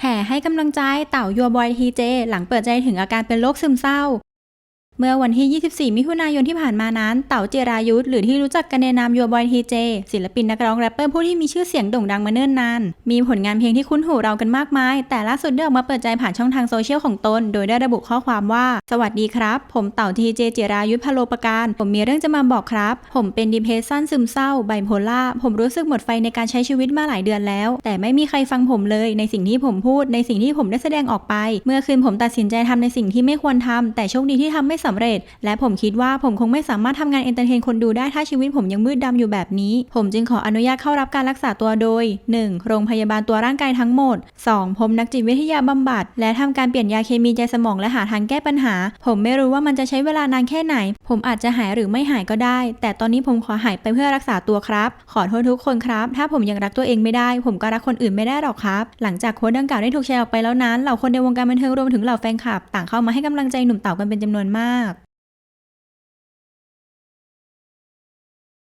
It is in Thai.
แห่ให้กำลังใจเต่ายัวบอยทีเจ หลังเปิดใจถึงอาการเป็นโรคซึมเศร้า เมื่อวันที่ 24 มิถุนายนที่ผ่านมานั้น เต๋าเจรายุทธหรือที่รู้จักกันในนามยัวบอยทีเจศิลปินนักร้องแรปเปอร์ผู้ที่มีชื่อเสียงโด่งดังมาเนิ่นนาน มีผลงานเพลงที่คุ้นหูเรากันมากมาย แต่ล่าสุดได้ออกมาเปิดใจผ่านช่องทางโซเชียลของตน โดยได้ระบุข้อความว่า สวัสดีครับ ผมเต๋าทีเจเจรายุทธพโลประการ ผมมีเรื่องจะมาบอกครับ ผมเป็นดิเพสชันซึมเศร้าไบโพล่าผมรู้สึกหมดไฟในการใช้ชีวิตมาหลายเดือนแล้ว แต่ไม่มีใครฟังผมเลยในสิ่งที่ผมพูดในสิ่งที่ผมได้แสดงออกไป เมื่อคืนผมตัดสินใจทำในสิ่งที่ไม่ควรทำแต่โชคดีที่ทำไม่สำเร็จ และผมคิดว่าผมคงไม่สามารถทำงานเอนเตอร์เทนคนดูได้ถ้าชีวิตผมยังมืดดำอยู่แบบนี้ ผมจึงขออนุญาตเข้ารับการรักษาตัวโดย 1. โรงพยาบาลตัวร่างกายทั้งหมด 2. พบนักจิตวิทยาบำบัด และทำการเปลี่ยนยาเคมีใจสมองและหาทางแก้ปัญหา ผมไม่รู้ว่ามันจะใช้เวลานานแค่ไหน ผมอาจจะหายหรือไม่หายก็ได้ แต่ตอนนี้ผมขอหายไปเพื่อรักษาตัวครับ ขอโทษทุกคนครับ ถ้าผมยังรักตัวเองไม่ได้ ผมก็รักคนอื่นไม่ได้หรอกครับ หลังจากโค้ดดังกล่าวได้ถูกแชร์ออกไปแล้วนั้นเหล่าคนในวงการบันเทิงรวมถึงเหล่าแฟนคลับ ต่างเข้ามาให้กำลังใจหนุ่มเต๋ากันเป็นจำนวนมาก